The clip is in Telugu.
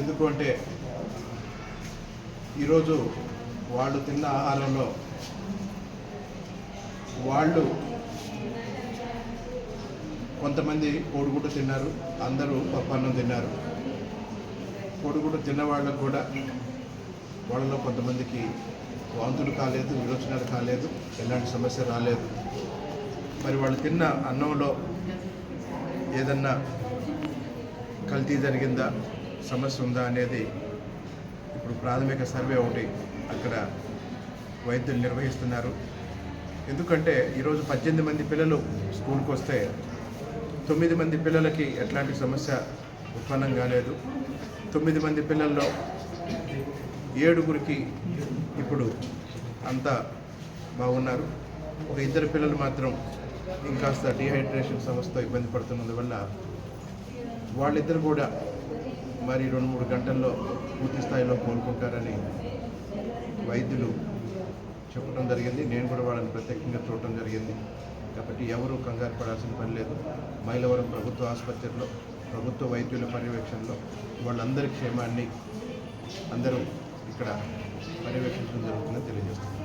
ఎందుకు అంటే ఈరోజు వాళ్ళు తిన్న ఆహారంలో వాళ్ళు కొంతమంది కోడిగుడ్డు తిన్నారు అందరూ పప్పన్నం తిన్నారు. కోడిగుడ్డు తిన్న వాళ్ళకు కూడా వాళ్ళలో కొంతమందికి వాంతులు కాలేదు విరోచనాలు కాలేదు ఎలాంటి సమస్య రాలేదు. మరి వాళ్ళు తిన్న అన్నంలో ఏదన్నా కల్తీ జరిగిందా? సమస్య ఉందా అనేది ఇప్పుడు ప్రాథమిక సర్వే ఒకటి అక్కడ వైద్యులు నిర్వహిస్తున్నారు. ఎందుకంటే ఈరోజు పద్దెనిమిది మంది పిల్లలు స్కూల్కి వస్తే తొమ్మిది మంది పిల్లలకి ఎట్లాంటి సమస్య ఉత్పన్నం కాలేదు. తొమ్మిది మంది పిల్లల్లో ఏడుగురికి ఇప్పుడు అంతా బాగున్నారు. ఒక ఇద్దరు పిల్లలు మాత్రం ఇంకాస్త డిహైడ్రేషన్ సమస్యతో ఇబ్బంది పడుతున్నందువల్ల వాళ్ళిద్దరు కూడా మరి రెండు మూడు గంటల్లో పూర్తి స్థాయిలో కోలుకుంటారని వైద్యులు చెప్పడం జరిగింది. నేను కూడా వాళ్ళని ప్రత్యేకంగా చూడటం జరిగింది. కాబట్టి ఎవరు కంగారు పడాల్సిన పని లేదు. మైలవరం ప్రభుత్వ ఆసుపత్రిలో ప్రభుత్వ వైద్యుల పర్యవేక్షణలో వాళ్ళందరి క్షేమాన్ని అందరూ ఇక్కడ పర్యవేక్షించడం జరుగుతుందని తెలియజేస్తున్నాను.